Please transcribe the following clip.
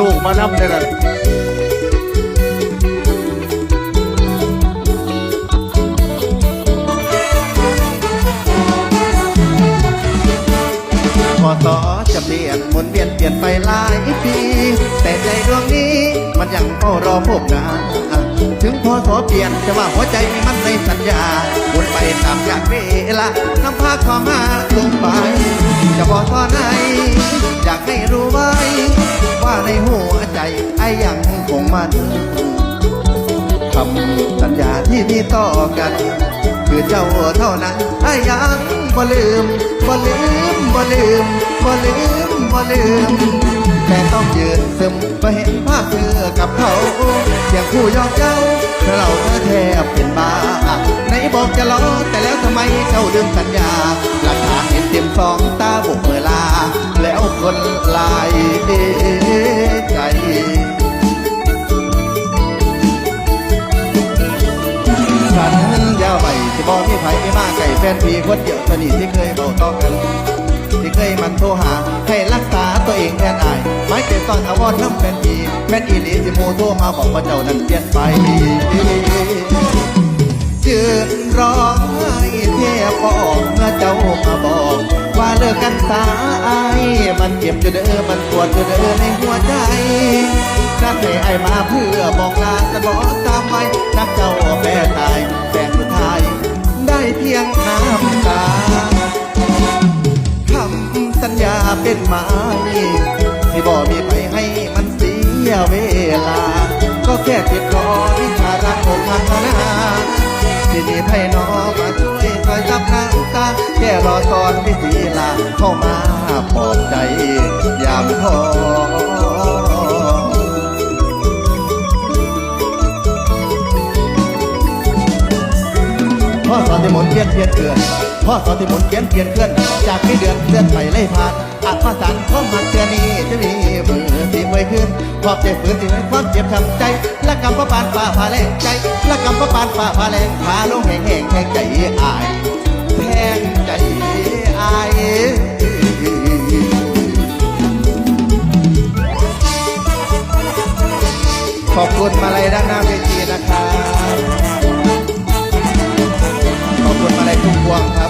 ลูกมานับเลยนะพอต่อจะเปลี่ยนหมุนเวียนเปลี่ยนไปหลายปีแต่ใจดวงนี้มันยังเฝ้ารอพบนาถึงพอสอเปลี่ยนจะว่าหัวใจมีมันในสัญญาหมุนไปตามกาลเวลานำพาความมาลงไป จะบอกตอนไหนอยากให้รู้ว่า ในหัวใจไอ้ยังคงมันคำสัญญาที่มีต่อกัน คือเจ้าเท่านั้นไอ้ยังบ่ลืมบ่ลืมบ่ลืมบ่ลืมบ่ลืมแต่ต้องยืนซึมบ่เห็นภาพเธอกับเขาเสียงผู้ยอมเจ้าเธอเราเธอแทบเป็นบ้าไหนบอกจะรอแต่แล้วทำไมเจ้าลืมสัญญา แฟนพี่คนเดียวสนิทที่เคยเบอกต่อกัน ที่เคยมันโทรหา ให้รักษาตัวเองแทนอายไม่เก็บตอนอาวรน้ำแฟนพี่แม่นอีหลีที่โมโทรมาบอกว่าเจ้านั้นเปลี่ยนไปยืนร้องไห้เทียบบอกเมื่อเจ้ามาบอก ว่าเลิกกันสายมันเจ็บอยู่เด้อมันปวดอยู่เด้อในหัวใจนัดให้ไอมาเพื่อบอกลาแต่บอกำตาคำสัญญาเป็นไม้ที่บอกมีไปให้มันเสียเวลา ก็แค่ติดคอวิชารักอกหักนาที่มีไพ่น้องมาช่วยคอยซับน้ำตาแค่รอตอนพิธีลาเข้ามาปลอบใจยามท้อ อสอนที่หมุนเพียนเพียนเกินพ่อสอนที่หมุนเพียนเพียนเกินจากที่เดือนเดือนไปไล่ผ่านอัดภาษาความหักเทือนี้จะมีมือที่ไว้ขึ้นขอบใจฝืนที่ให้ความเจ็บทำใจและกำพระปานฝ่าพาแรงใจและกำพระปานฝ่าพาแรงพาลงแห่งแห่งแห่งใจอายแห่งใจอายขอบคุณมาเลยด้านหน้าเวทีนะครับ คนมาลัยทุกพวงครับ